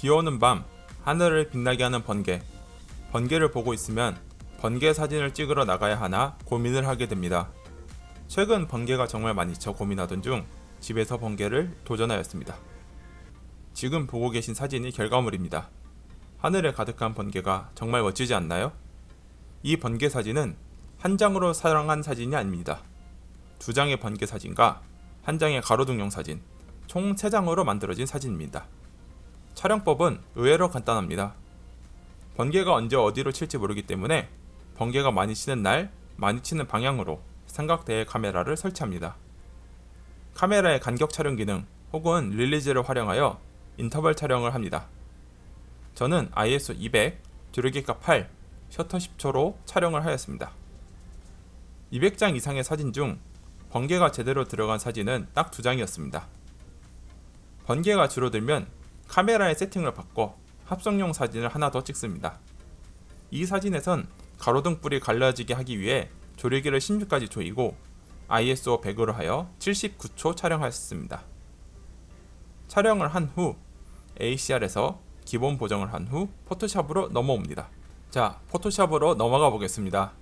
비 오는 밤 하늘을 빛나게 하는 번개. 번개를 보고 있으면 번개 사진을 찍으러 나가야 하나 고민을 하게 됩니다. 최근 번개가 정말 많이 쳐 고민하던 중 집에서 번개를 도전하였습니다. 지금 보고 계신 사진이 결과물입니다. 하늘에 가득한 번개가 정말 멋지지 않나요? 이 번개 사진은 한 장으로 촬영한 사진이 아닙니다. 두 장의 번개 사진과 한 장의 가로등용 사진, 총 세 장으로 만들어진 사진입니다. 촬영법은 의외로 간단합니다. 번개가 언제 어디로 칠지 모르기 때문에 번개가 많이 치는 날, 많이 치는 방향으로 삼각대에 카메라를 설치합니다. 카메라의 간격 촬영 기능 혹은 릴리즈를 활용하여 인터벌 촬영을 합니다. 저는 ISO 200, 조르기가 8, 셔터 10초로 촬영을 하였습니다. 200장 이상의 사진 중 번개가 제대로 들어간 사진은 딱 두 장이었습니다. 번개가 줄어들면 카메라의 세팅을 바꿔 합성용 사진을 하나 더 찍습니다. 이 사진에선 가로등 뿔이 갈라지게 하기 위해 조리기를 16까지 조이고 ISO 100으로 하여 79초 촬영하였습니다. 촬영을 한 후 ACR에서 기본 보정을 한 후 포토샵으로 넘어옵니다. 자, 포토샵으로 넘어가 보겠습니다.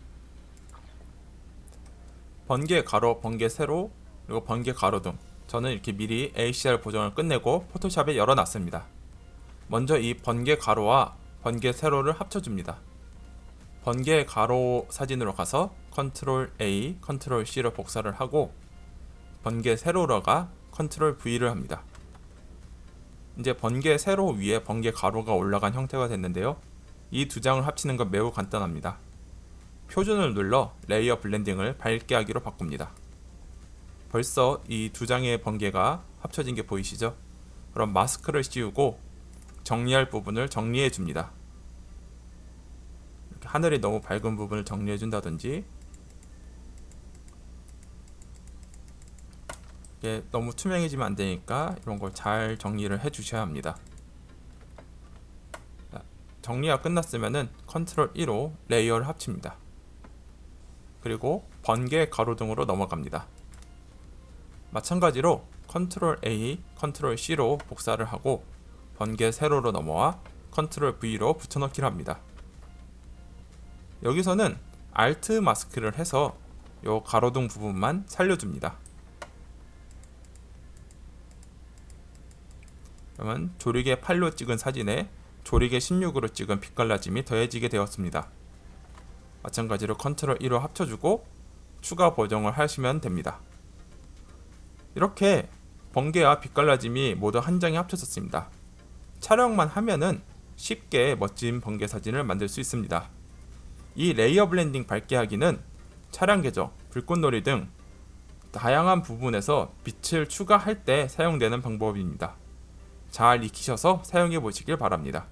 번개 가로, 번개 세로, 그리고 번개 가로등. 저는 이렇게 미리 ACR 보정을 끝내고 포토샵에 열어놨습니다. 먼저 이 번개 가로와 번개 세로를 합쳐줍니다. 번개 가로 사진으로 가서 컨트롤 A, 컨트롤 C로 복사를 하고 번개 세로로 가 컨트롤 V를 합니다. 이제 번개 세로 위에 번개 가로가 올라간 형태가 됐는데요. 이 두 장을 합치는 건 매우 간단합니다. 표준을 눌러 레이어 블렌딩을 밝게 하기로 바꿉니다. 벌써 이 두 장의 번개가 합쳐진 게 보이시죠? 그럼 마스크를 씌우고 정리할 부분을 정리해 줍니다. 하늘이 너무 밝은 부분을 정리해 준다든지 이게 너무 투명해지면 안 되니까 이런 걸 잘 정리를 해 주셔야 합니다. 자, 정리가 끝났으면은 컨트롤 1로 레이어를 합칩니다. 그리고 번개 가로등으로 넘어갑니다. 마찬가지로 컨트롤 A, 컨트롤 C로 복사를 하고 번개 세로로 넘어와 컨트롤 V로 붙여넣기를 합니다. 여기서는 Alt 마스크를 해서 요 가로등 부분만 살려줍니다. 그러면 조리개 8로 찍은 사진에 조리개 16으로 찍은 빛갈라짐이 더해지게 되었습니다. 마찬가지로 컨트롤 1로 합쳐주고 추가 보정을 하시면 됩니다. 이렇게 번개와 빛갈라짐이 모두 한 장에 합쳐졌습니다. 촬영만 하면은 쉽게 멋진 번개 사진을 만들 수 있습니다. 이 레이어 블렌딩 밝게 하기는 차량 궤적, 불꽃놀이 등 다양한 부분에서 빛을 추가할 때 사용되는 방법입니다. 잘 익히셔서 사용해 보시길 바랍니다.